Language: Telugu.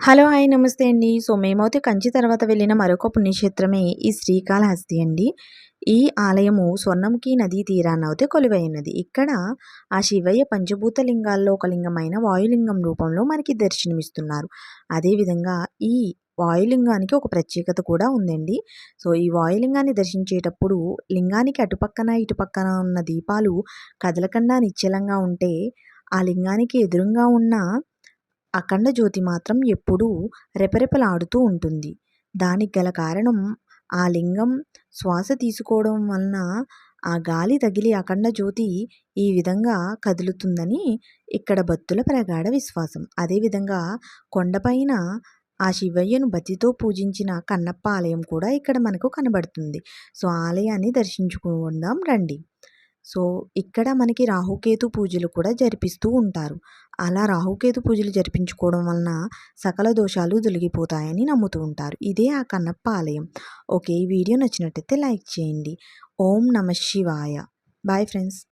హలో హాయ్ నమస్తే అండి. సో మేమైతే కంచి తర్వాత వెళ్ళిన మరొక పుణ్యక్షేత్రమే ఈ శ్రీకాళహస్తి అండి. ఈ ఆలయము స్వర్ణముఖి నదీ తీరాన అయితే కొలువైనది ఇక్కడ ఆ శివయ్య పంచభూత లింగాల్లో ఒక లింగమైన వాయులింగం రూపంలో మనకి దర్శనమిస్తున్నారు. అదేవిధంగా ఈ వాయులింగానికి ఒక ప్రత్యేకత కూడా ఉందండి. సో ఈ వాయులింగాన్ని దర్శించేటప్పుడు లింగానికి అటుపక్కన ఇటుపక్కన ఉన్న దీపాలు కదలకుండా నిశ్చలంగా ఉంటే ఆ లింగానికి ఎదురుగా ఉన్న అఖండ జ్యోతి మాత్రం ఎప్పుడూ రెపరెపలాడుతూ ఉంటుంది. దానికి గల కారణం ఆ లింగం శ్వాస తీసుకోవడం వలన ఆ గాలి తగిలి అఖండ జ్యోతి ఈ విధంగా కదులుతుందని ఇక్కడ భక్తుల ప్రగాఢ విశ్వాసం. అదేవిధంగా కొండపైన ఆ శివయ్యను బతితో పూజించిన కన్నప్ప ఆలయం కూడా ఇక్కడ మనకు కనబడుతుంది. సో ఆలయాన్ని దర్శించుకుందాం రండి. సో ఇక్కడ మనకి రాహుకేతు పూజలు కూడా జరిపిస్తూ ఉంటారు. అలా రాహుకేతు పూజలు జరిపించుకోవడం వలన సకల దోషాలు తొలగిపోతాయని నమ్ముతూ ఉంటారు. ఇదే ఆ కన్నప్ప ఆలయం. ఓకే ఈ వీడియో నచ్చినట్టయితే లైక్ చేయండి. ఓం నమ శివాయ. Bye friends.